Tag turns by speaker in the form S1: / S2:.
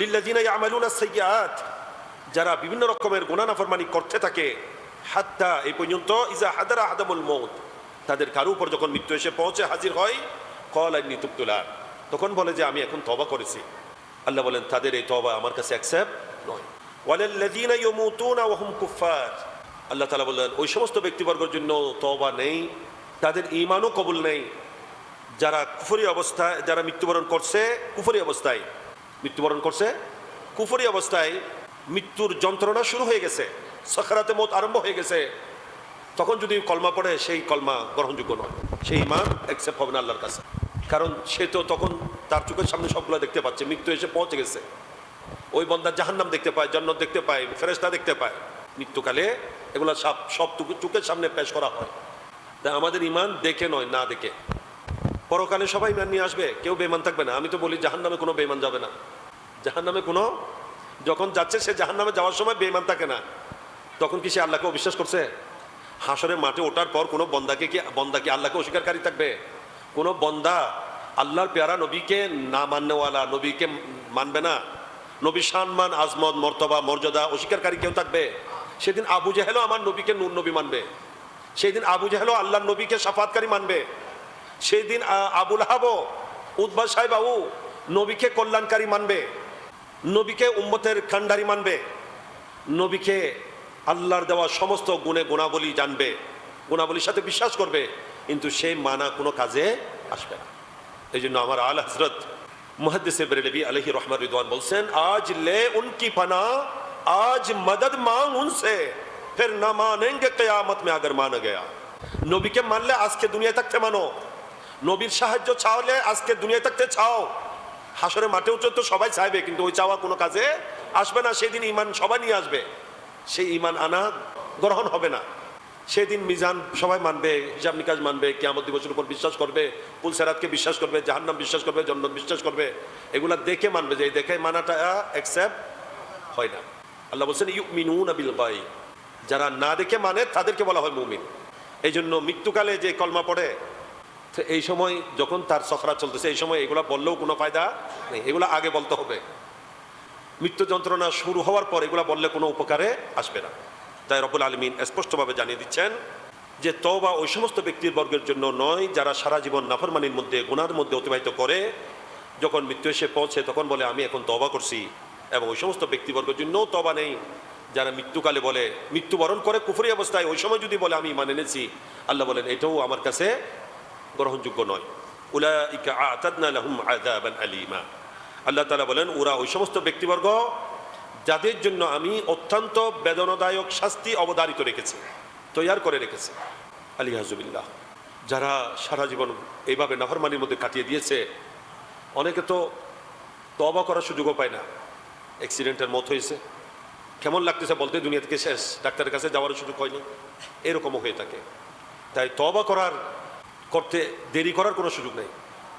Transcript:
S1: লিল্লাযিনা ইয়ামালুনা সাইয়্যাত যারা বিভিন্ন রকমের গুনাহ নাফরমানি করতে থাকে, হাত্তা এই পর্যন্ত ইজা হাদারা আদামুল মউত, তাদের কারও উপর যখন মৃত্যু এসে পৌঁছে হাজির হয় কল আইনি তুবতুলা তখন বলে যে আমি এখন তবা করেছি। আল্লাহ বলেন, তাদের এই তবা আমার কাছে অ্যাকসেপ্ট নয়। ওয়ালাল্লাযিনা ইয়ামুতুনা ওয়া হুম কুফফার, আল্লাহ তাআলা বললেন, ওই সমস্ত ব্যক্তিবর্গের জন্য তবা নেই, তাদের ঈমানও কবুল নেই। যারা কুফরি অবস্থায়, যারা মৃত্যুবরণ করছে, কুফরি অবস্থায় মৃত্যুবরণ করছে। কুফরি অবস্থায় মৃত্যুর যন্ত্রণা শুরু হয়ে গেছে। সখারাতে মত আরম্ভ হয়ে গেছে। তখন যদি কলমা পড়ে, সেই কলমা গ্রহণযোগ্য নয়। সেই ইমান অ্যাকসেপ্ট হবে না আল্লাহর কাছে। কারণ সে তো তখন তার চোখের সামনে সবগুলো দেখতে পাচ্ছে। মৃত্যু এসে পৌঁছে গেছে। ওই বন্দার জাহান্নাম দেখতে পায়, জন্নত দেখতে পায় ফেরেস্তা দেখতে পায়। মৃত্যুকালে এগুলো সব সব চোখের সামনে পেশ করা হয়। তাই আমাদের ইমান দেখে নয়, না দেখে। পরকালে সবাই ইমান নিয়ে আসবে, কেউ বেমান থাকবে না। আমি তো বলি জাহান নামে কোনো বেমান যাবে না। জাহান নামে কোনো, যখন যাচ্ছে সে জাহান নামে যাওয়ার সময় বেমান থাকে না। তখন কি সে আল্লাহকে অবিশ্বাস করছে? হাসরের মাঠে ওঠার পর কোনো বন্দাকে কি বন্দা কি আল্লাহকে অস্বীকারী থাকবে? কোনো বন্দা আল্লাহর পেয়ারা নবীকে না মাননেওয়ালা, নবীকে মানবে না। নবী সম্মান আজমত, মর্তবা, মর্যাদা অস্বীকারী কেউ থাকবে? সেদিন আবু জাহেলও আমার নবীকে নূর নবী মানবে। সেই দিন আবু জাহেলও আল্লাহর নবীকে সাফাতকারী মানবে। সেই দিন আবুল হাবো উদ্বাস সাহেব আবু নবীকে কল্যাণকারী মানবে, নবীকে উম্মতের কান্ডারি মানবে, নবীকে আল্লাহর দেওয়া সমস্ত গুণে গুণাবলী জানবে, গুণাবলীর সাথে বিশ্বাস করবে, কিন্তু সেই মানা কোনো কাজে আসবে না। এই জন্য আমার আল হজরত মুহাদ্দিসে বেরেলবি আলহি রহমান রিদওয়ান বলছেন, আজ লে উনকি পানা, আজ মদদ মাং উনসে, ফির না মানেঙ্গে কিয়ামত মে আগর মানা গয়া। নবীকে মানলে আজকে দুনিয়া থাকতে মানো নবীর সাহায্য চাওলে আজকে দুনিয়া থাকতে চাও। হাসরে মাঠেও তো সবাই চাইবে, কিন্তু ওই চাওয়া কোনো কাজে আসবে না। সেদিন ইমান সবাই নিয়ে আসবে। সেই ইমান আনা গ্রহণ হবে না। সেদিন মিজান সবাই মানবে, হিসাব নিকাজ মানবে, কিয়ামত দিবসের উপর বিশ্বাস করবে পুলসেরাতকে বিশ্বাস করবে, জাহান্নাম বিশ্বাস করবে, জন্নত বিশ্বাস করবে। এগুলা দেখে মানবে যে দেখে মানাটা অ্যাকসেপ্ট হয় না। আল্লাহ বলছেন ইউ মিনুন আবিল গাই যারা না দেখে মানে তাদেরকে বলা হয় মুমিন। এই জন্য মৃত্যুকালে যে কলমা পড়ে তো এই সময় যখন তার সখরা চলতেছে, এই সময় এগুলা বললেও কোনো ফায়দা নেই। এগুলো আগে বলতে হবে। মৃত্যু যন্ত্রণা শুরু হওয়ার পর এগুলা বললে কোনো উপকারে আসবে না। তাই রবুল আলমিন স্পষ্টভাবে জানিয়ে দিচ্ছেন যে, তওবা ওই সমস্ত ব্যক্তির বর্গের জন্য নয়, যারা সারা জীবন নাফরমানির মধ্যে গুনার মধ্যে অতিবাহিত করে, যখন মৃত্যু এসে পৌঁছে তখন বলে, আমি এখন তবা করছি। এবং ওই সমস্ত ব্যক্তিবর্গের জন্যও তবা নেই। যারা মৃত্যুকালে বলে, মৃত্যুবরণ করে কুফরি অবস্থায়, ওই সময় যদি বলে, আমি মানে এনেছি। আল্লাহ বলেন, এটাও আমার কাছে গ্রহণযোগ্য নয়। উলাইকা আতাদনা লাহুম আযাবান আলীমা। আল্লাহ তাআলা বলেন, ওরা ওই সমস্ত ব্যক্তিবর্গ যাদের জন্য আমি অত্যন্ত বেদনাদায়ক শাস্তি অবধারিত রেখেছি, তৈয়ার করে রেখেছি। আলী হাজুবিল্লাহ যারা সারা জীবন এইভাবে নাফরমানির মধ্যে কাটিয়ে দিয়েছে, অনেকে তো তবা করার সুযোগও পায় না। অ্যাক্সিডেন্টের মত হয়েছে। কেমন লাগতেছে বলতে, দুনিয়া থেকে শেষ। ডাক্তারের কাছে যাওয়ার সুযোগ হয়নি। এরকমও হয়ে থাকে। তাই তবা করার করতে দেরি করার কোনো সুযোগ নেই।